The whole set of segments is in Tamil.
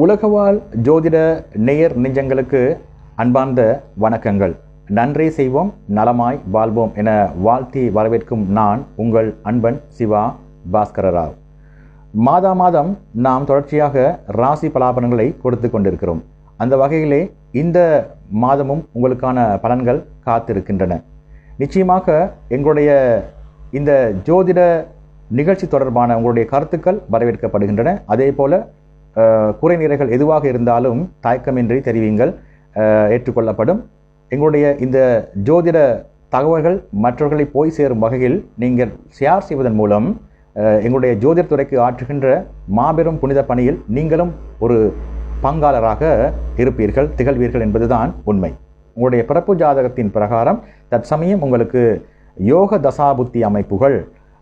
உலகவாழ் ஜோதிட நேயர் நெஞ்சங்களுக்கு அன்பார்ந்த வணக்கங்கள். நன்றி செய்வோம் நலமாய் வாழ்வோம் என வாழ்த்தி வரவேற்கும் நான் உங்கள் அன்பன் சிவா பாஸ்கர ராவ் மாதா மாதம் நாம் தொடர்ச்சியாக ராசி பலாபலன்களை கொடுத்து கொண்டிருக்கிறோம். அந்த வகையிலே இந்த மாதமும் உங்களுக்கான பலன்கள் காத்திருக்கின்றன. நிச்சயமாக எங்களுடைய இந்த ஜோதிட நிகழ்ச்சி தொடர்பான உங்களுடைய கருத்துக்கள் வரவேற்கப்படுகின்றன. அதே போல குறை நிறைகள் எதுவாக இருந்தாலும் தயக்கமின்றி தெரிவிங்கள். ஏற்றுக்கொள்ளப்படும். எங்களுடைய இந்த ஜோதிட தகவல்கள் மற்றவர்களை போய் சேரும் வகையில் நீங்கள் ஷேர் செய்வதன் மூலம் எங்களுடைய ஜோதிட துறைக்கு ஆற்றுகின்ற மாபெரும் புனித பணியில் நீங்களும் ஒரு பங்காளராக இருப்பீர்கள் திகழ்வீர்கள் என்பதுதான் உண்மை. உங்களுடைய பிறப்பு ஜாதகத்தின் பிரகாரம் தற்சமயம் உங்களுக்கு யோக தசாபுத்தி அமைப்புகள்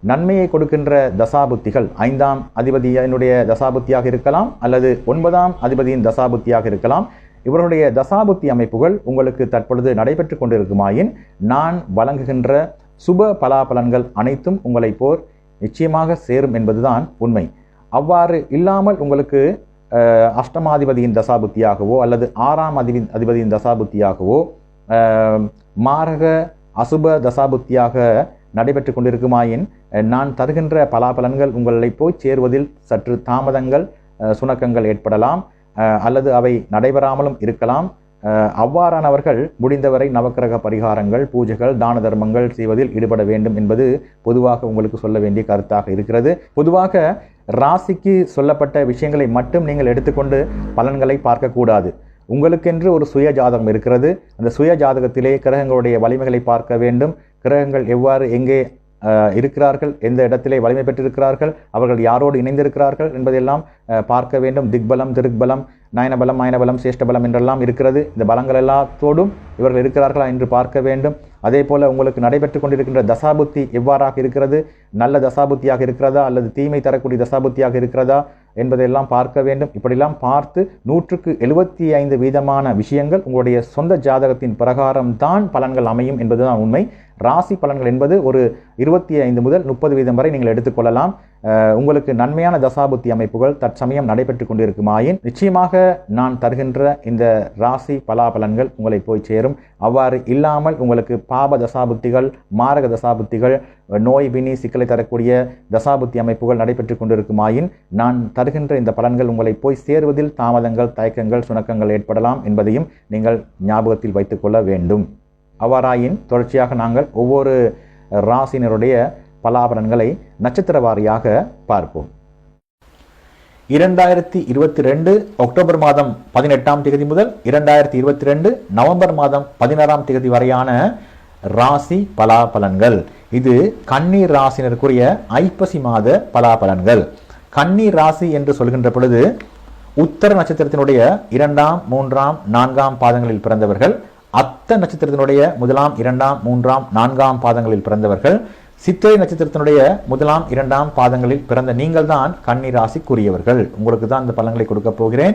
நன்மையை கொடுக்கின்ற தசாபுத்திகள் ஐந்தாம் அதிபதியினுடைய தசாபுத்தியாக இருக்கலாம் அல்லது ஒன்பதாம் அதிபதியின் தசாபுத்தியாக இருக்கலாம். இவருடைய தசாபுத்தி அமைப்புகள் உங்களுக்கு தற்பொழுது நடைபெற்று கொண்டிருக்குமாயின் நான் வழங்குகின்ற சுப பலாபலன்கள் அனைத்தும் உங்களை போர் நிச்சயமாக சேரும் என்பதுதான் உண்மை. அவ்வாறு இல்லாமல் உங்களுக்கு அஷ்டமாதிபதியின் தசாபுத்தியாகவோ அல்லது ஆறாம் அதிபதி அதிபதியின் தசாபுத்தியாகவோ மாரக அசுப தசாபுத்தியாக நடைபெற்று கொண்டிருக்குமாயின் நான் தருகின்ற பலாபலன்கள் உங்களை போய் சேருவதில் சற்று தாமதங்கள் சுணக்கங்கள் ஏற்படலாம் அல்லது அவை நடைபெறாமலும் இருக்கலாம். அவ்வாறானவர்கள் முடிந்தவரை நவக்கிரக பரிகாரங்கள் பூஜைகள் தான தர்மங்கள் செய்வதில் ஈடுபட வேண்டும் என்பது பொதுவாக உங்களுக்கு சொல்ல வேண்டிய கருத்தாக இருக்கிறது. பொதுவாக ராசிக்கு சொல்லப்பட்ட விஷயங்களை மட்டும் நீங்கள் எடுத்துக்கொண்டு பலன்களை பார்க்கக்கூடாது. உங்களுக்கென்று ஒரு சுய ஜாதகம் இருக்கிறது. அந்த சுய ஜாதகத்திலே கிரகங்களுடைய வலிமைகளை பார்க்க வேண்டும். கிரகங்கள் எவ்வாறு எங்கே இருக்கிறார்கள் எந்த இடத்திலே வலிமை பெற்றிருக்கிறார்கள் அவர்கள் யாரோடு இணைந்திருக்கிறார்கள் என்பதெல்லாம் பார்க்க வேண்டும். திக்பலம் திருக்பலம் நயனபலம் மயனபலம் சேஷ்டபலம் என்றெல்லாம் இருக்கிறது. இந்த பலங்கள் எல்லாத்தோடும் இவர்கள் இருக்கிறார்களா என்று பார்க்க வேண்டும். அதே போல் உங்களுக்கு நடைபெற்று கொண்டிருக்கின்ற தசாபுத்தி எவ்வாறாக இருக்கிறது? நல்ல தசாபுத்தியாக இருக்கிறதா? அல்லது தீமை தரக்கூடிய தசாபுத்தியாக இருக்கிறதா? என்பதையெல்லாம் பார்க்க வேண்டும். இப்படியெல்லாம் பார்த்து நூற்றுக்கு எழுபத்தி ஐந்து வீதமான விஷயங்கள் உங்களுடைய சொந்த ஜாதகத்தின் பிரகாரம் தான் பலன்கள் அமையும் என்பதுதான் உண்மை. ராசி பலன்கள் என்பது ஒரு இருபத்தி ஐந்து முதல் முப்பது வீதம் வரை நீங்கள் எடுத்துக்கொள்ளலாம். உங்களுக்கு நன்மையான தசாபுத்தி அமைப்புகள் தற்சமயம் நடைபெற்று கொண்டிருக்குமாயின் நிச்சயமாக நான் தருகின்ற இந்த ராசி பலாபலன்கள் உங்களை போய் சேரும். அவ்வாறு இல்லாமல் உங்களுக்கு பாப தசாபுத்திகள் மாரக தசாபுத்திகள் நோய் வினி சிக்கலை தரக்கூடிய தசாபுத்தி அமைப்புகள் நடைபெற்று கொண்டிருக்குமாயின் நான் தருகின்ற இந்த பலன்கள் உங்களை போய் சேருவதில் தாமதங்கள் தயக்கங்கள் சுணக்கங்கள் ஏற்படலாம் என்பதையும் நீங்கள் ஞாபகத்தில் வைத்துக்கொள்ள வேண்டும். அவ்வாறாயின் தொடர்ச்சியாக நாங்கள் ஒவ்வொரு ராசினருடைய பலாபலன்களை நட்சத்திர வாரியாக பார்ப்போம். இரண்டாயிரத்தி இருபத்தி ரெண்டு அக்டோபர் மாதம் பதினெட்டாம் தேதி முதல் இரண்டாயிரத்தி இருபத்தி ரெண்டு நவம்பர் மாதம் பதினாறாம் தேதி வரையான ராசி பலாபலன்கள். இது கண்ணீர் ராசினருக்குரிய ஐப்பசி மாத பலாபலன்கள். கண்ணீர் ராசி என்று சொல்கின்ற பொழுது உத்தர நட்சத்திரத்தினுடைய இரண்டாம் மூன்றாம் நான்காம் பாதங்களில் பிறந்தவர்கள் அத்த நட்சத்திரத்தினுடைய முதலாம் இரண்டாம் மூன்றாம் நான்காம் பாதங்களில் பிறந்தவர்கள் சித்திரை நட்சத்திரத்தினுடைய முதலாம் இரண்டாம் பாதங்களில் பிறந்த நீங்கள் தான் கன்னி ராசிக்குரியவர்கள் உங்களுக்கு தான் இந்த பலன்களை கொடுக்க போகிறேன்.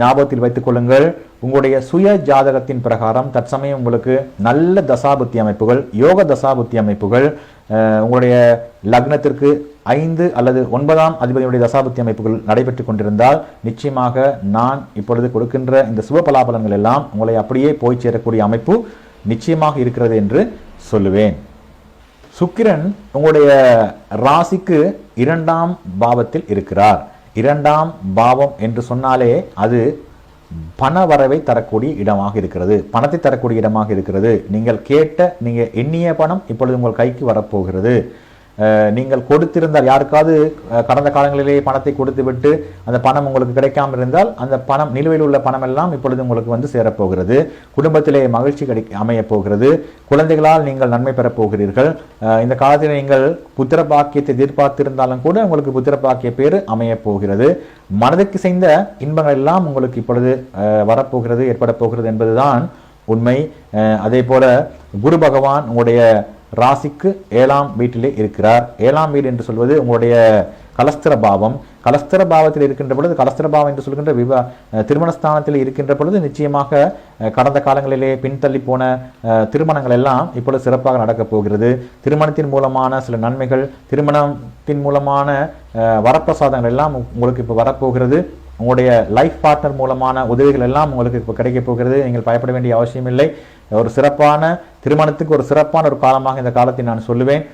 ஞாபகத்தில் வைத்துக் கொள்ளுங்கள். உங்களுடைய சுய ஜாதகத்தின் பிரகாரம் தற்சமயம் உங்களுக்கு நல்ல தசாபுத்தி அமைப்புகள் யோக தசாபுத்தி அமைப்புகள் உங்களுடைய லக்னத்திற்கு ஐந்து அல்லது ஒன்பதாம் அதிபதியுடைய தசாபுத்தி அமைப்புகள் நடைபெற்று கொண்டிருந்தால் நிச்சயமாக நான் இப்பொழுது கொடுக்கின்ற இந்த சுப பலாபலன்கள் எல்லாம் உங்களை அப்படியே போய் சேரக்கூடிய அமைப்பு நிச்சயமாக இருக்கிறது என்று சொல்லுவேன். சுக்கிரன் உங்களுடைய ராசிக்கு இரண்டாம் பாவத்தில் இருக்கிறார். இரண்டாம் பாவம் என்று சொன்னாலே அது பண வரவை தரக்கூடிய இடமாக இருக்கிறது. பணத்தை தரக்கூடிய இடமாக இருக்கிறது. நீங்கள் கேட்ட நீங்கள் எண்ணிய பணம் இப்பொழுது உங்கள் கைக்கு வரப்போகிறது. நீங்கள் கொடுத்திருந்தால் யாருக்காவது கடந்த காலங்களிலே பணத்தை கொடுத்துவிட்டு அந்த பணம் உங்களுக்கு கிடைக்காமல் இருந்தால் அந்த பணம் நிலுவையில் உள்ள பணம் எல்லாம் இப்பொழுது உங்களுக்கு வந்து சேரப்போகிறது. குடும்பத்திலே மகிழ்ச்சி கிடை அமையப் போகிறது குழந்தைகளால் நீங்கள் நன்மை பெறப் போகிறீர்கள் இந்த காலத்தில் நீங்கள் புத்திர பாக்கியத்தை எதிர்பார்த்திருந்தாலும் கூட உங்களுக்கு புத்திர பாக்கிய பேர் அமையப் போகிறது மனதுக்கு செய்த இன்பங்கள் எல்லாம் உங்களுக்கு இப்பொழுது வரப்போகிறது ஏற்பட போகிறது என்பதுதான் உண்மை. அதே போல குரு பகவான் உங்களுடைய ராசிக்கு ஏழாம் வீட்டிலே இருக்கிறார். ஏழாம் வீடு என்று சொல்வது உங்களுடைய கலஸ்திர பாவம். கலஸ்திர பாவத்தில் இருக்கின்ற பொழுது கலஸ்திர பாவம் என்று சொல்கின்ற விவா திருமணஸ்தானத்தில் இருக்கின்ற பொழுது நிச்சயமாக கடந்த காலங்களிலே பின்தள்ளி போன திருமணங்கள் எல்லாம் இப்பொழுது சிறப்பாக நடக்கப் போகிறது. திருமணத்தின் மூலமான சில நன்மைகள் திருமணத்தின் மூலமான வரப்பிரசாதங்கள் எல்லாம் உங்களுக்கு இப்போ வரப்போகிறது. உங்களுடைய லைஃப் பார்ட்னர் மூலமான உதவிகள் எல்லாம் உங்களுக்கு இப்போ கிடைக்கப் போகிறது. நீங்கள் பயப்பட வேண்டிய அவசியம் இல்லை ஒரு சிறப்பான திருமணத்துக்கு ஒரு சிறப்பான ஒரு காலமாக இந்த காலத்தை நான் சொல்லுவேன்.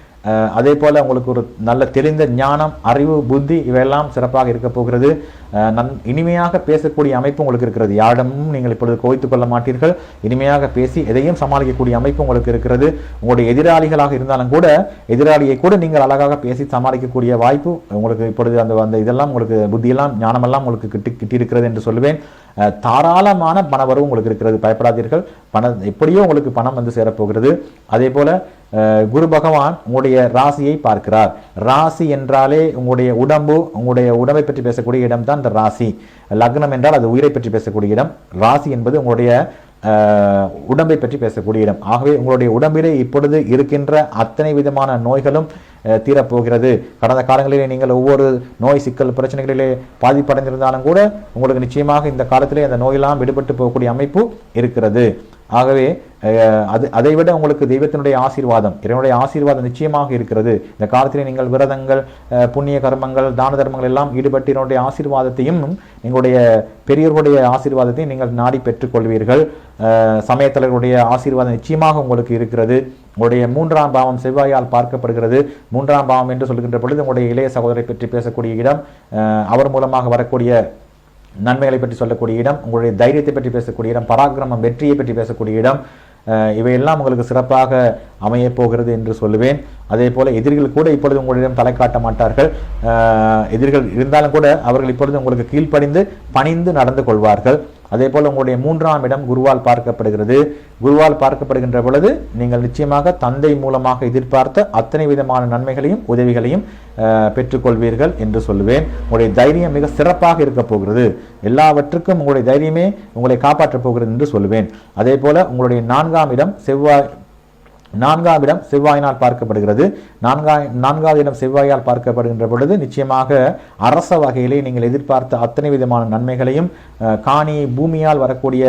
அதே போல் உங்களுக்கு ஒரு நல்ல தெளிந்த ஞானம் அறிவு புத்தி இவையெல்லாம் சிறப்பாக இருக்க போகிறது. நன் இனிமையாக பேசக்கூடிய அமைப்பு உங்களுக்கு இருக்கிறது. யாரிடமும் நீங்கள் இப்பொழுது கோய்த்துக் கொள்ள மாட்டீர்கள். இனிமையாக பேசி எதையும் சமாளிக்கக்கூடிய அமைப்பு உங்களுக்கு இருக்கிறது. உங்களுடைய எதிராளிகளாக இருந்தாலும் கூட எதிராளியை கூட நீங்கள் அழகாக பேசி சமாளிக்கக்கூடிய வாய்ப்பு உங்களுக்கு இப்பொழுது அந்த அந்த இதெல்லாம் உங்களுக்கு புத்தியெல்லாம் ஞானமெல்லாம் உங்களுக்கு கிட்டி கிட்டியிருக்கிறது என்று சொல்லுவேன். தாராளமான பணவரவு உங்களுக்கு இருக்கிறது. பயப்படாதீர்கள். பணம் எப்படியோ உங்களுக்கு பணம் வந்து சேரப்போகிறது அதே போல் குரு பகவான் உங்களுடைய ராசியை பார்க்கிறார். ராசி என்றாலே உங்களுடைய உடம்பு உங்களுடைய உடம்பை பற்றி பேசக்கூடிய இடம் தான் இந்த ராசி. லக்னம் என்றால் அது உயிரை பற்றி பேசக்கூடிய இடம். ராசி என்பது உங்களுடைய உடம்பை பற்றி பேசக்கூடிய இடம். ஆகவே உங்களுடைய உடம்பிலே இப்பொழுது இருக்கின்ற அத்தனை விதமான நோய்களும் தீரப்போகிறது. கடந்த காலங்களிலே நீங்கள் ஒவ்வொரு நோய் சிக்கல் பிரச்சனைகளிலே பாதிப்படைந்திருந்தாலும் கூட உங்களுக்கு நிச்சயமாக இந்த காலத்திலே அந்த நோயெல்லாம் விடுபட்டு போகக்கூடிய அமைப்பு இருக்கிறது. ஆகவே அது அதை விட உங்களுக்கு தெய்வத்தினுடைய ஆசீர்வாதம் இறைவனுடைய ஆசீர்வாதம் நிச்சயமாக இருக்கிறது. இந்த காலத்திலே நீங்கள் விரதங்கள் புண்ணிய கர்மங்கள் தான தர்மங்கள் எல்லாம் ஈடுபட்டு என்னுடைய ஆசீர்வாதத்தையும் எங்களுடைய பெரியோர்களுடைய ஆசீர்வாதத்தையும் நீங்கள் நாடி பெற்றுக்கொள்வீர்கள். சமயத்தலைவருடைய ஆசீர்வாதம் நிச்சயமாக உங்களுக்கு இருக்கிறது. உங்களுடைய மூன்றாம் பாவம் செவ்வாயால் பார்க்கப்படுகிறது. மூன்றாம் பாவம் என்று சொல்கின்ற பொழுது உங்களுடைய இளைய சகோதரை பற்றி பேசக்கூடிய இடம் அவர் மூலமாக வரக்கூடிய நன்மைகளை பற்றி சொல்லக்கூடிய இடம் உங்களுடைய தைரியத்தை பற்றி பேசக்கூடிய இடம் பராக்கிரமம் வெற்றியை பற்றி பேசக்கூடிய இடம் இவையெல்லாம் உங்களுக்கு சிறப்பாக அமையப் போகிறது என்று சொல்லுவேன். அதே போல எதிரிகள் கூட இப்பொழுது உங்களிடம் தலை காட்ட மாட்டார்கள். எதிரிகள் இருந்தாலும் கூட அவர்கள் இப்பொழுது உங்களுக்கு கீழ்ப்படிந்து பணிந்து நடந்து கொள்வார்கள். அதே போல் உங்களுடைய மூன்றாம் இடம் குருவால் பார்க்கப்படுகிறது. குருவால் பார்க்கப்படுகின்ற பொழுது நீங்கள் நிச்சயமாக தந்தை மூலமாக எதிர்பார்த்த அத்தனை விதமான நன்மைகளையும் உதவிகளையும் பெற்றுக்கொள்வீர்கள் என்று சொல்லுவேன். உங்களுடைய தைரியம் மிக சிறப்பாக இருக்க போகிறது. எல்லாவற்றுக்கும் உங்களுடைய தைரியமே உங்களை காப்பாற்றப் போகிறது என்று சொல்லுவேன். அதே போல் உங்களுடைய நான்காம் இடம் செவ்வாய் நான்காம் இடம் செவ்வாயினால் பார்க்கப்படுகிறது. நான்கா நான்காவது இடம் செவ்வாயால் பார்க்கப்படுகின்ற பொழுது நிச்சயமாக அரச வகையிலே நீங்கள் எதிர்பார்த்த அத்தனை விதமான நன்மைகளையும் காணி பூமியால் வரக்கூடிய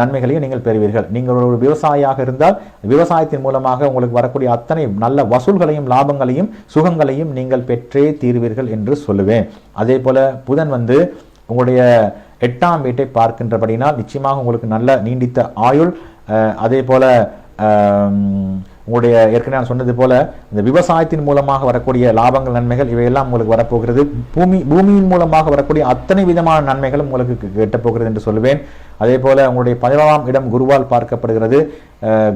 நன்மைகளையும் நீங்கள் பெறுவீர்கள். நீங்கள் ஒரு விவசாயியாக இருந்தால் விவசாயத்தின் மூலமாக உங்களுக்கு வரக்கூடிய அத்தனை நல்ல வசூல்களையும் லாபங்களையும் சுகங்களையும் நீங்கள் பெற்றே தீர்வீர்கள் என்று சொல்லுவேன். அதே போல புதன் வந்து உங்களுடைய எட்டாம் வீட்டை பார்க்கின்றபடினால் நிச்சயமாக உங்களுக்கு நல்ல நீண்டித்த ஆயுள் அதே போல உங்களுடைய ஏற்கனவே நான் சொன்னது போல இந்த விவசாயத்தின் மூலமாக வரக்கூடிய லாபங்கள் நன்மைகள் இவையெல்லாம் உங்களுக்கு வரப்போகிறது. பூமி பூமியின் மூலமாக வரக்கூடிய அத்தனை விதமான நன்மைகளும் உங்களுக்கு கெட்டப்போகிறது போகிறது என்று சொல்லுவேன். அதே போல உங்களுடைய பதினோராம் இடம் குருவால் பார்க்கப்படுகிறது.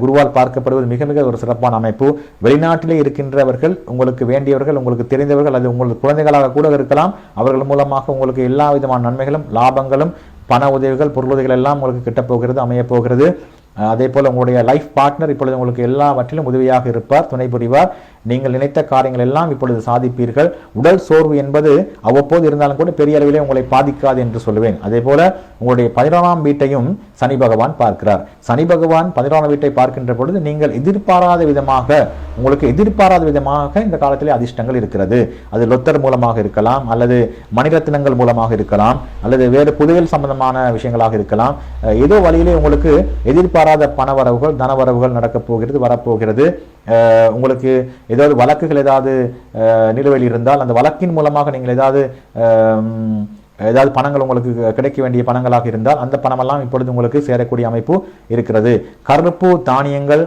குருவால் பார்க்கப்படுவது மிக மிக ஒரு சிறப்பான அமைப்பு. வெளிநாட்டிலே இருக்கின்றவர்கள் உங்களுக்கு வேண்டியவர்கள் உங்களுக்கு தெரிந்தவர்கள் அது உங்களுக்கு குழந்தைகளாக கூட இருக்கலாம் அவர்கள் மூலமாக உங்களுக்கு எல்லா விதமான நன்மைகளும் லாபங்களும் பண உதவிகள் பொருளுதவிகள் எல்லாம் உங்களுக்கு கிட்டப்போகிறது அமையப்போகிறது. அமையப் போகிறது அதே போல உங்களுடைய லைஃப் பார்ட்னர் இப்பொழுது உங்களுக்கு எல்லாவற்றிலும் உதவியாக இருப்பார் துணை புரிவார். நீங்கள் நினைத்த காரியங்கள் எல்லாம் இப்பொழுது சாதிப்பீர்கள். உடல் சோர்வு என்பது அவ்வப்போது இருந்தாலும் கூட பெரிய அளவிலே உங்களை பாதிக்காது என்று சொல்லுவேன். அதே போல உங்களுடைய பதினோராம் வீட்டையும் சனி பகவான் பார்க்கிறார். சனி பகவான் பதினோராம் வீட்டை பார்க்கின்ற பொழுது நீங்கள் எதிர்பாராத விதமாக உங்களுக்கு எதிர்பாராத விதமாக இந்த காலத்திலே அதிர்ஷ்டங்கள் இருக்கிறது. அது லொத்தர் மூலமாக இருக்கலாம் அல்லது மணிரத்தினங்கள் மூலமாக இருக்கலாம் அல்லது வேறு புதையல் சம்பந்தமான விஷயங்களாக இருக்கலாம். ஏதோ வழியிலே உங்களுக்கு எதிர்பாராத பணவரவுகள் தனவரவுகள் நடக்கப் போகிறது வரப்போகிறது. உங்களுக்கு ஏதாவது வழக்குகள் ஏதாவது நிலுவையில் இருந்தால் அந்த வழக்கின் மூலமாக நீங்கள் ஏதாவது ஏதாவது பணங்கள் உங்களுக்கு கிடைக்க வேண்டிய பணங்களாக இருந்தால் அந்த பணமெல்லாம் இப்பொழுது உங்களுக்கு சேரக்கூடிய அமைப்பு இருக்கிறது. கருப்பு தானியங்கள்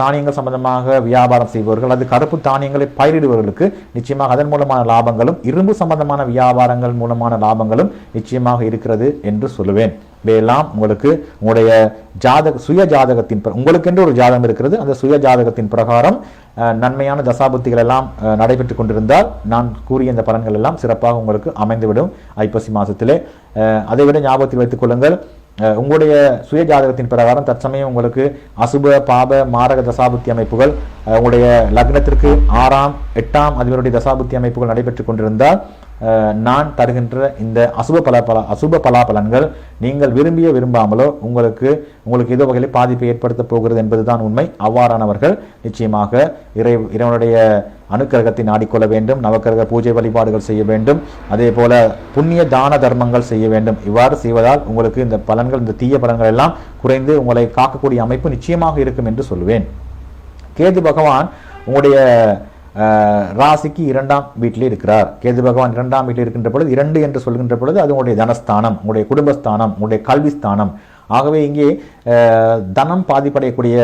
தானியங்கள் சம்பந்தமாக வியாபாரம் செய்பவர்கள் அது கருப்பு தானியங்களை பயிரிடுபவர்களுக்கு நிச்சயமாக அதன் மூலமான லாபங்களும் இரும்பு சம்பந்தமான வியாபாரங்கள் மூலமான லாபங்களும் நிச்சயமாக இருக்கிறது என்று சொல்லுவேன். இவையெல்லாம் உங்களுக்கு உங்களுடைய ஜாதக சுய ஜாதகத்தின் உங்களுக்கென்று ஒரு ஜாதகம் இருக்கிறது. அந்த சுய ஜாதகத்தின் பிரகாரம் நன்மையான தசாபுத்திகள் எல்லாம் நடைபெற்று கொண்டிருந்தால் நான் கூறிய இந்த பலன்கள் எல்லாம் சிறப்பாக உங்களுக்கு அமைந்துவிடும் ஐப்பசி மாதத்திலே அதைவிட ஞாபகத்தில் வைத்துக் கொள்ளுங்கள் உங்களுடைய சுய ஜாதகத்தின் பிரகாரம் தற்சமயம் உங்களுக்கு அசுப பாப மாரக தசாபுத்தி அமைப்புகள் உங்களுடைய லக்னத்திற்கு ஆறாம் எட்டாம் அதிபருடைய தசாபுத்தி அமைப்புகள் நடைபெற்றுக் கொண்டிருந்தால் நான் தருகின்ற இந்த அசுப பல பல அசுப பலாபலன்கள் நீங்கள் விரும்பிய விரும்பாமலோ உங்களுக்கு உங்களுக்கு ஏதோ வகையில் பாதிப்பை ஏற்படுத்த போகிறது என்பதுதான் உண்மை. அவ்வாறானவர்கள் நிச்சயமாக இறை இறைவனுடைய அனுக்கிரகத்தை நாடிக்கொள்ள வேண்டும் நவக்கிரக பூஜை வழிபாடுகள் செய்ய வேண்டும் அதே போல புண்ணிய தான தர்மங்கள் செய்ய வேண்டும். இவ்வாறு செய்வதால் உங்களுக்கு இந்த பலன்கள் இந்த தீய பலன்கள் எல்லாம் குறைந்து உங்களை காக்கக்கூடிய அமைப்பு நிச்சயமாக இருக்கும் என்று சொல்லுவேன் கேது பகவான் உங்களுடைய ராசிக்கு இரண்டாம் வீட்டிலே இருக்கிறார். கேது பகவான் இரண்டாம் வீட்டில் இருக்கின்ற பொழுது இரண்டு என்று சொல்கின்ற பொழுது அது உங்களுடைய தனஸ்தானம் உங்களுடைய குடும்பஸ்தானம் உங்களுடைய கல்வி ஸ்தானம் ஆகவே இங்கே தனம் பாதிப்படையக்கூடிய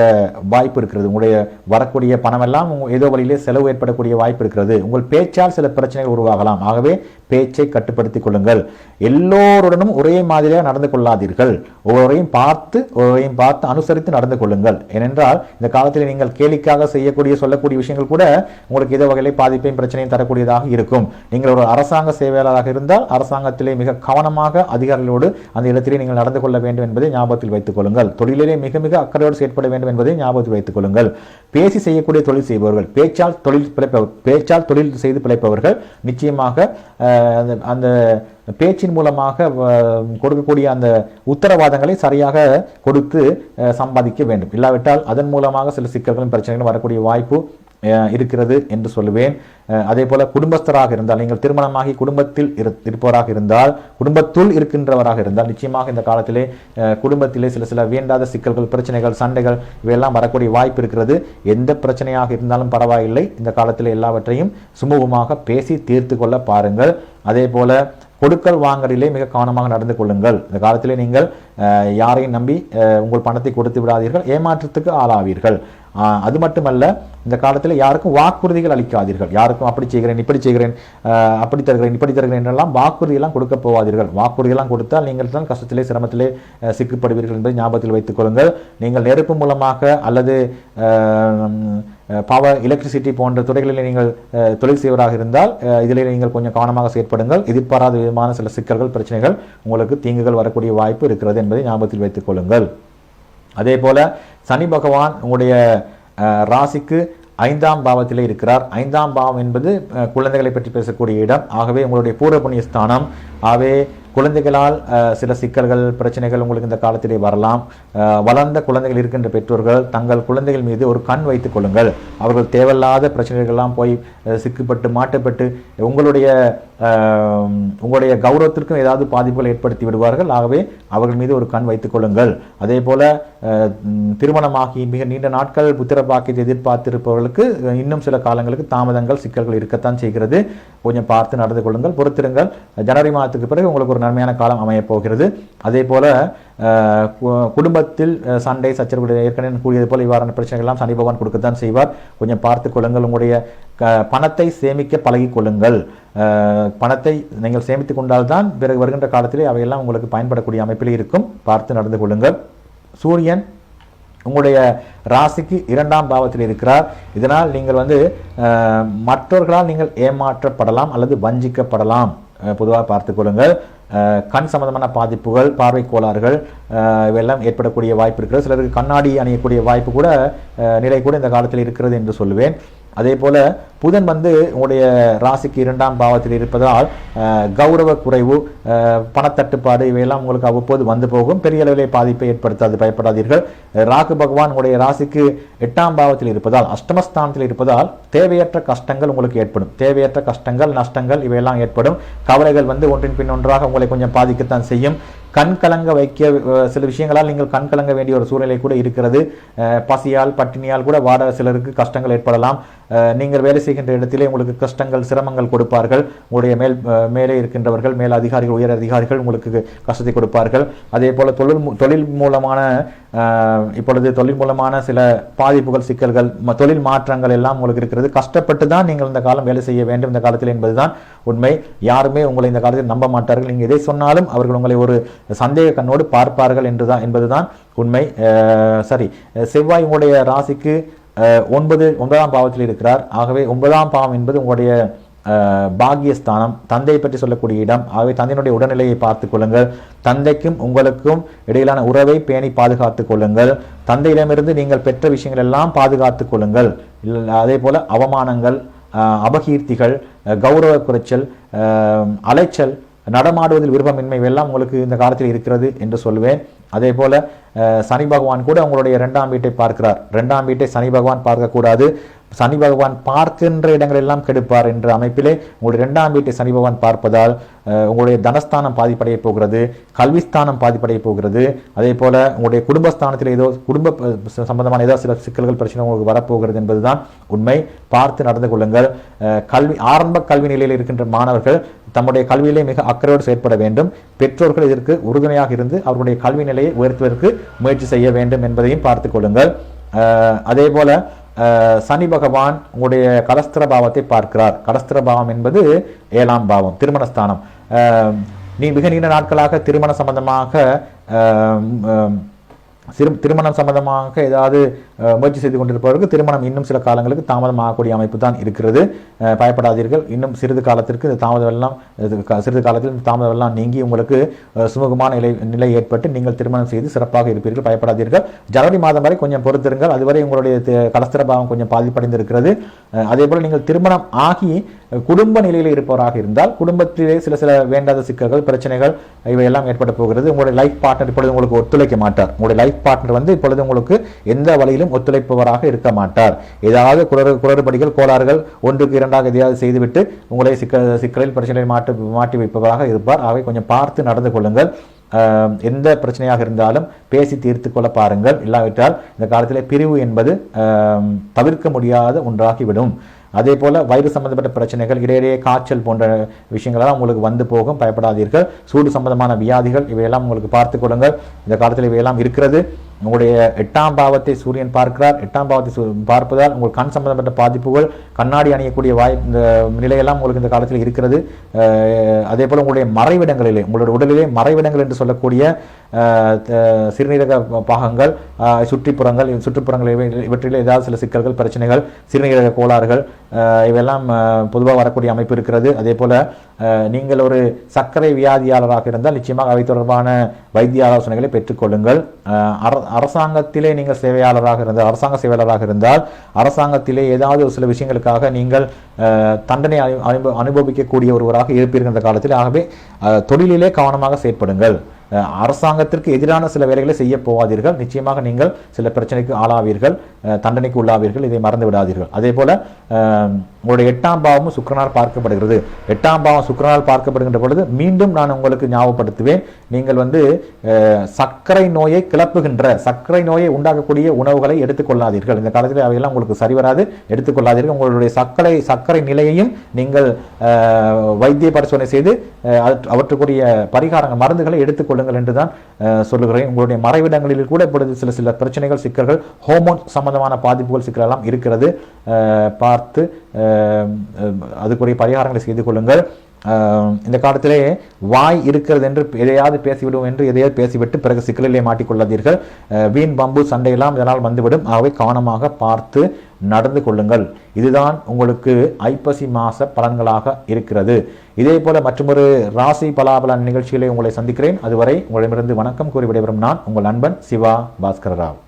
வாய்ப்பு இருக்கிறது. உங்களுடைய வரக்கூடிய பணமெல்லாம் ஏதோ வழியிலே செலவு ஏற்படக்கூடிய வாய்ப்பு இருக்கிறது. உங்கள் பேச்சால் சில பிரச்சனைகள் உருவாகலாம். ஆகவே பேச்சை கட்டுப்படுத்திக் கொள்ளுங்கள். எல்லோருடனும் ஒரே மாதிரியாக நடந்து கொள்ளாதீர்கள். ஒவ்வொருவரையும் பார்த்து ஒவ்வொருவரையும் பார்த்து அனுசரித்து நடந்து கொள்ளுங்கள். ஏனென்றால் இந்த காலத்தில் நீங்கள் கேலிக்காக செய்யக்கூடிய சொல்லக்கூடிய விஷயங்கள் கூட உங்களுக்கு ஏதோ வகையிலே பாதிப்பையும் பிரச்சனையும் தரக்கூடியதாக இருக்கும். நீங்கள் ஒரு அரசாங்க சேவையாளராக இருந்தால் அரசாங்கத்திலே மிக கவனமாக அதிகாரிகளோடு அந்த இடத்திலே நீங்கள் நடந்து கொள்ள வேண்டும் என்பதை ஞாபகத்தில் வைத்துக் கொள்ளுங்கள். தொழிலிலே மிக மிக அக்கறையோடு செயற்பட வேண்டும் என்பதை ஞாபகத்தில் வைத்துக் கொள்ளுங்கள். பேசி செய்யக்கூடிய தொழில் செய்பவர்கள் பேச்சால் தொழில் பிழைப்பவர் பேச்சால் தொழில் செய்து பிழைப்பவர்கள் நிச்சயமாக அந்த பேச்சின் மூலமாக கொடுக்கக்கூடிய அந்த உத்தரவாதங்களை சரியாக கொடுத்து சம்பாதிக்க வேண்டும். இல்லாவிட்டால் அதன் மூலமாக சில சிக்கல்களும் பிரச்சனைகளும் வரக்கூடிய வாய்ப்பு இருக்கிறது என்று சொல்லுவேன். அதே போல குடும்பஸ்தராக இருந்தால் நீங்கள் திருமணமாகி குடும்பத்தில் இரு- இருப்பவராக இருந்தால் குடும்பத்துள் இருக்கின்றவராக இருந்தால் நிச்சயமாக இந்த காலத்திலே குடும்பத்திலே சில சில வேண்டாத சிக்கல்கள் பிரச்சனைகள் சண்டைகள் இவையெல்லாம் வரக்கூடிய வாய்ப்பு இருக்கிறது. எந்த பிரச்சனையாக இருந்தாலும் பரவாயில்லை. இந்த காலத்தில் எல்லாவற்றையும் சுமூகமாக பேசி தீர்த்து கொள்ள பாருங்கள். அதே போல கொடுக்கல் வாங்கலிலே மிக கவனமாக நடந்து கொள்ளுங்கள். இந்த காலத்திலே நீங்கள் யாரையும் நம்பி உங்கள் பணத்தை கொடுத்து விடாதீர்கள். ஏமாற்றத்துக்கு ஆளாவீர்கள். அது மட்டுமல்ல இந்த காலத்தில் யாருக்கும் வாக்குறுதிகள் அளிக்காதீர்கள். யாருக்கும் அப்படி செய்கிறேன் இப்படி செய்கிறேன் அப்படி தருகிறேன் இப்படி தருகிறேன் என்றெல்லாம் வாக்குறுதியெல்லாம் கொடுக்க போவாதீர்கள். வாக்குறுதியெல்லாம் கொடுத்தால் நீங்கள் தான் கஷ்டத்திலே சிரமத்திலே சிக்கப்படுவீர்கள் என்பதை ஞாபகத்தில் வைத்துக் கொள்ளுங்கள். நீங்கள் நெருப்பு மூலமாக அல்லது பவர் எலக்ட்ரிசிட்டி போன்ற துறைகளில் நீங்கள் தொழில் செய்வராக இருந்தால் இதில் நீங்கள் கொஞ்சம் கவனமாக செயற்படுங்கள். எதிர்பாராத விதமான சில சிக்கல்கள் பிரச்சனைகள் உங்களுக்கு தீங்குகள் வரக்கூடிய வாய்ப்பு இருக்கிறது என்பதை ஞாபகத்தில் வைத்துக் கொள்ளுங்கள். அதே போல சனி பகவான் உங்களுடைய ராசிக்கு ஐந்தாம் பாவத்தில் இருக்கிறார். ஐந்தாம் பாவம் என்பது குழந்தைகளை பற்றி பேசக்கூடிய இடம். ஆகவே உங்களுடைய பூர்வ புண்ணிய ஸ்தானம் ஆகவே குழந்தைகளால் சில சிக்கல்கள் பிரச்சனைகள் உங்களுக்கு இந்த காலத்திலே வரலாம். வளர்ந்த குழந்தைகள் இருக்கின்ற பெற்றோர்கள் தங்கள் குழந்தைகள் மீது ஒரு கண் வைத்துக் கொள்ளுங்கள். அவர்கள் தேவையில்லாத பிரச்சனைகள்லாம் போய் சிக்குப்பட்டு சிக்கப்பட்டு மாட்டப்பட்டு உங்களுடைய உங்களுடைய கௌரவத்திற்கும் ஏதாவது பாதிப்புகள் ஏற்படுத்தி விடுவார்கள். ஆகவே அவர்கள் மீது ஒரு கண் வைத்துக் கொள்ளுங்கள். அதே போல திருமணமாகி மிக நீண்ட நாட்கள் புத்திர பாக்கியத்தை எதிர்பார்த்திருப்பவர்களுக்கு இன்னும் சில காலங்களுக்கு தாமதங்கள் சிக்கல்கள் இருக்கத்தான் செய்கிறது. கொஞ்சம் பார்த்து நடந்து கொள்ளுங்கள் பொறுத்திருங்கள். ஜனவரி மாதத்துக்கு பிறகு உங்களுக்கு ஒரு நன்மையான காலம் அமையப் போகிறது. அதே போல குடும்பத்தில் சண்டை சச்சரவுகள் ஏற்கனவே கூறியது போல் இவ்வாறான பிரச்சனைகள்லாம் சனி பகவான் கொடுக்கத்தான் செய்வார். கொஞ்சம் பார்த்து கொள்ளுங்கள். உங்களுடைய க- பணத்தை சேமிக்க பழகி கொள்ளுங்கள். பணத்தை நீங்கள் சேமித்து கொண்டால்தான் பிறகு வருகின்ற காலத்திலே அவையெல்லாம் உங்களுக்கு பயன்படக்கூடிய அமைப்பில் இருக்கும். பார்த்து நடந்து கொள்ளுங்கள். சூரியன் உங்களுடைய ராசிக்கு இரண்டாம் பாவத்தில் இருக்கிறார். இதனால் நீங்கள் வந்து மற்றவர்களால் நீங்கள் ஏமாற்றப்படலாம் அல்லது வஞ்சிக்கப்படலாம். பொதுவாக பார்த்துக்கொள்ளுங்கள் அஹ், கண் சம்பந்தமான பாதிப்புகள் பார்வை கோளாறுகள் இவையெல்லாம் ஏற்படக்கூடிய வாய்ப்பு இருக்கிறது. சிலருக்கு கண்ணாடி அணியக்கூடிய வாய்ப்பு கூட நிலை கூட இந்த காலத்தில் இருக்கிறது என்று சொல்லுவேன். அதே போல புதன் வந்து உங்களுடைய ராசிக்கு இரண்டாம் பாவத்தில் இருப்பதால் கௌரவ குறைவு பணத்தட்டுப்பாடு இவையெல்லாம் உங்களுக்கு அவ்வப்போது வந்து போகும். பெரிய அளவிலே பாதிப்பை ஏற்படுத்தாது பயப்படாதீர்கள். ராகு பகவான் உங்களுடைய ராசிக்கு எட்டாம் பாவத்தில் இருப்பதால் அஷ்டமஸ்தானத்தில் இருப்பதால் தேவையற்ற கஷ்டங்கள் உங்களுக்கு ஏற்படும். தேவையற்ற கஷ்டங்கள் நஷ்டங்கள் இவையெல்லாம் ஏற்படும். கவலைகள் வந்து ஒன்றின் பின் ஒன்றாக உங்களை கொஞ்சம் பாதிக்கத்தான் செய்யும். கண் கலங்க வைக்க சில விஷயங்களால் நீங்கள் கண் கலங்க வேண்டிய ஒரு சூழ்நிலை கூட இருக்கிறது. பசியால் பட்டினியால் கூட வாட சிலருக்கு கஷ்டங்கள் ஏற்படலாம். நீங்கள் வேலை செய்கின்ற இடத்திலே உங்களுக்கு கஷ்டங்கள் சிரமங்கள் கொடுப்பார்கள். உங்களுடைய மேல் மேலே இருக்கின்றவர்கள் மேல் அதிகாரிகள் உயர் அதிகாரிகள் உங்களுக்கு கஷ்டத்தை கொடுப்பார்கள். அதே போல் தொழில் தொழில் மூலமான இப்பொழுது தொழில் மூலமான சில பாதிப்புகள் சிக்கல்கள் ம- தொழில் மாற்றங்கள் எல்லாம் உங்களுக்கு இருக்கிறது. கஷ்டப்பட்டு தான் நீங்கள் இந்த காலம் வேலை செய்ய வேண்டும் இந்த காலத்தில் என்பதுதான் உண்மை. யாருமே உங்களை இந்த காலத்தில் நம்ப மாட்டார்கள். நீங்கள் எதை சொன்னாலும் அவர்கள் உங்களை ஒரு சந்தேக கண்ணோடு பார்ப்பார்கள் என்றுதான் என்பதுதான் உண்மை. சரி செவ்வாய் உங்களுடைய ராசிக்கு ஒன்பது ஒன்பதாம் பாவத்தில் இருக்கிறார். ஆகவே ஒன்பதாம் பாவம் என்பது உங்களுடைய பாகியஸ்தானம் தந்தையை பற்றி சொல்லக்கூடிய இடம். ஆகவே தந்தையினுடைய உடல்நிலையை பார்த்துக் கொள்ளுங்கள். தந்தைக்கும் உங்களுக்கும் இடையிலான உறவை பேணி பாதுகாத்துக் கொள்ளுங்கள். தந்தையிடமிருந்து நீங்கள் பெற்ற விஷயங்கள் எல்லாம் பாதுகாத்துக் கொள்ளுங்கள். அதே போல அவமானங்கள் அபகீர்த்திகள் கௌரவ குறைச்சல் அலைச்சல் நடமாடுவதில் விருப்பமின்மை எல்லாம் உங்களுக்கு இந்த காலத்தில் இருக்கிறது என்று சொல்லுவேன். அதே போல சனி பகவான் கூட உங்களுடைய ரெண்டாம் வீட்டை பார்க்கிறார். ரெண்டாம் வீட்டை சனி பகவான் பார்க்கக்கூடாது. சனி பகவான் பார்க்கின்ற இடங்கள் எல்லாம் கெடுப்பார் என்ற அமைப்பிலே உங்களுடைய இரண்டாம் வீட்டை சனி பகவான் பார்ப்பதால் உங்களுடைய தனஸ்தானம் பாதிப்படைய போகிறது கல்விஸ்தானம் பாதிப்படைய போகிறது. அதே போல உங்களுடைய குடும்பஸ்தானத்தில் ஏதோ குடும்ப சம்பந்தமான ஏதோ சில சிக்கல்கள் பிரச்சனை உங்களுக்கு வரப்போகிறது என்பதுதான் உண்மை. பார்த்து நடந்து கொள்ளுங்கள். கல்வி ஆரம்ப கல்வி நிலையில் இருக்கின்ற மாணவர்கள் தம்முடைய கல்வியிலே மிக அக்கறையோடு செயற்பட வேண்டும். பெற்றோர்கள் இதற்கு உறுதுணையாக இருந்து அவர்களுடைய கல்வி நிலையை உயர்த்துவதற்கு முயற்சி செய்ய வேண்டும் என்பதையும் பார்த்துக் கொள்ளுங்கள். அதே போல சனி பகவான் உங்களுடைய கலஸ்திர பாவத்தை பார்க்கிறார். கலஸ்திர பாவம் என்பது ஏழாம் பாவம் திருமணஸ்தானம் நீ மிக நீண்ட நாட்களாக திருமண சம்பந்தமாக சிறு திருமணம் சம்பந்தமாக ஏதாவது முயற்சி செய்து கொண்டிருப்பவருக்கு திருமணம் இன்னும் சில காலங்களுக்கு தாமதம் ஆகக்கூடிய அமைப்பு தான் இருக்கிறது பயப்படாதீர்கள். இன்னும் சிறிது காலத்திற்கு இந்த தாமதம் எல்லாம் இது க- சிறிது காலத்தில் இந்த தாமதம் எல்லாம் நீங்கி உங்களுக்கு சுமூகமான நிலை நிலை ஏற்பட்டு நீங்கள் திருமணம் செய்து சிறப்பாக இருப்பீர்கள். பயப்படாதீர்கள். ஜனவரி மாதம் வரை கொஞ்சம் பொறுத்திருங்கள். அதுவரை உங்களுடைய கலஸ்திரபாவம் கலஸ்திர பாவம் கொஞ்சம் பாதிப்படைந்திருக்கிறது. அதே போல் நீங்கள் திருமணம் ஆகி குடும்ப நிலையில் இருப்பவராக இருந்தால் குடும்பத்திலே சில சில வேண்டாத சிக்கல்கள் பிரச்சனைகள் இவையெல்லாம் ஏற்பட போகிறது. உங்களுடைய லைஃப் பார்ட்னர் இப்பொழுது உங்களுக்கு ஒத்துழைக்க மாட்டார். உங்களுடைய லைஃப் பார்ட்னர் வந்து இப்பொழுது உங்களுக்கு எந்த வழியிலும் ஒத்துழைப்பவராக இருக்க மாட்டார். ஏதாவது குளறு குளறுபடிகள் கோளாறுகள் ஒன்றுக்கு இரண்டாக எதையாவது செய்துவிட்டு உங்களை சிக்கல் சிக்கலில் பிரச்சனையில் மாட்டு மாட்டி வைப்பவராக இருப்பார். ஆகவே கொஞ்சம் பார்த்து நடந்து கொள்ளுங்கள். எந்த பிரச்சனையாக இருந்தாலும் பேசி தீர்த்து கொள்ள பாருங்கள். இல்லாவிட்டால் இந்த காலத்திலே பிரிவு என்பது தவிர்க்க முடியாத ஒன்றாகிவிடும். அதே போல் வயிறு சம்பந்தப்பட்ட பிரச்சனைகள் இடையிடையே காய்ச்சல் போன்ற விஷயங்களெல்லாம் உங்களுக்கு வந்து போகும். பயப்படாதீர்கள். சூடு சம்பந்தமான வியாதிகள் இவையெல்லாம் உங்களுக்கு பார்த்து கொள்ளுங்கள் இந்த காலத்தில் இவையெல்லாம் இருக்கிறது. உங்களுடைய எட்டாம் பாவத்தை சூரியன் பார்க்கிறார். எட்டாம் பாவத்தை பார்ப்பதால் உங்கள் கண் சம்பந்தப்பட்ட பாதிப்புகள் கண்ணாடி அணியக்கூடிய வாய் இந்த நிலையெல்லாம் உங்களுக்கு இந்த காலத்தில் இருக்கிறது. அதே போல் உங்களுடைய மறைவிடங்களிலே உங்களுடைய உடலிலே மறைவிடங்கள் என்று சொல்லக்கூடிய சிறுநீரக பாகங்கள் சுற்றுப்புறங்கள் சுற்றுப்புறங்கள் இவை- இவற்றில் ஏதாவது சில சிக்கல்கள் பிரச்சனைகள் சிறுநீரக கோளாறுகள் இவையெல்லாம் பொதுவாக வரக்கூடிய அமைப்பு இருக்கிறது. அதே போல் நீங்கள் ஒரு சர்க்கரை வியாதியாளராக இருந்தால் நிச்சயமாக அவை தொடர்பான வைத்திய ஆலோசனைகளை பெற்றுக்கொள்ளுங்கள் அர- அரசாங்கத்திலே நீங்கள் சேவையாளராக இருந்தால் அரசாங்க சேவையாளராக இருந்தால் அரசாங்கத்திலே ஏதாவது ஒரு சில விஷயங்களுக்காக நீங்கள் தண்டனை அனு- அனுப- அனுபவிக்கக்கூடிய ஒருவராக இருப்பீர்கள் இந்த காலத்தில். ஆகவே தொழிலிலே கவனமாக செயற்படுங்கள். அரசாங்கத்திற்கு எதிரான சில வேலைகளை செய்ய போகாதீர்கள். நிச்சயமாக நீங்கள் சில பிரச்சனைக்கு ஆளாவீர்கள். தண்டனைக்கு உள்ளாவீர்கள் இதை மறந்து விடாதீர்கள். அதே போல உங்களுடைய எட்டாம் பாவமும் சுக்கிரனால் பார்க்கப்படுகிறது. எட்டாம் பாவம் சுக்கரனால் பார்க்கப்படுகின்ற பொழுது மீண்டும் நான் உங்களுக்கு ஞாபகப்படுத்துவேன். நீங்கள் வந்து சர்க்கரை நோயை கிளப்புகின்ற சர்க்கரை நோயை உண்டாக்கக்கூடிய உணவுகளை எடுத்துக்கொள்ளாதீர்கள். இந்த காலத்தில் அவையெல்லாம் உங்களுக்கு சரிவராது எடுத்துக்கொள்ளாதீர்கள். உங்களுடைய சர்க்கரை சர்க்கரை நிலையையும் நீங்கள் வைத்திய பரிசோதனை செய்து அவற்றுக்குரிய பரிகாரங்கள் மருந்துகளை எடுத்துக்கொள்ளுங்கள் என்று தான் சொல்லுகிறேன். உங்களுடைய மறைவிடங்களில் கூட இப்பொழுது சில சில பிரச்சனைகள் சிக்கல்கள் ஹோமோன் சம்பந்தமான பாதிப்புகள் சிக்கலெல்லாம் இருக்கிறது. பார்த்து அதுக்குரிய பரிகாரங்களை செய்து கொள்ளுங்கள். இந்த காலத்திலே வாய் இருக்கிறது என்று எதையாவது பேசிவிடும் என்று எதையாவது பேசிவிட்டு பிறகு சிக்கலிலே மாட்டிக்கொள்ளாதீர்கள். வீண் பம்பு சண்டையெல்லாம் இதனால் வந்துவிடும். ஆகவே கவனமாக பார்த்து நடந்து கொள்ளுங்கள். இதுதான் உங்களுக்கு ஐப்பசி மாச பலன்களாக இருக்கிறது. இதே போல மற்றொரு ராசி பலாபலன் நிகழ்ச்சிகளை உங்களை சந்திக்கிறேன். அதுவரை உங்களிடமிருந்து வணக்கம் கூறி விடைபெறும் நான் உங்கள் நண்பன் சிவா பாஸ்கர ராவ்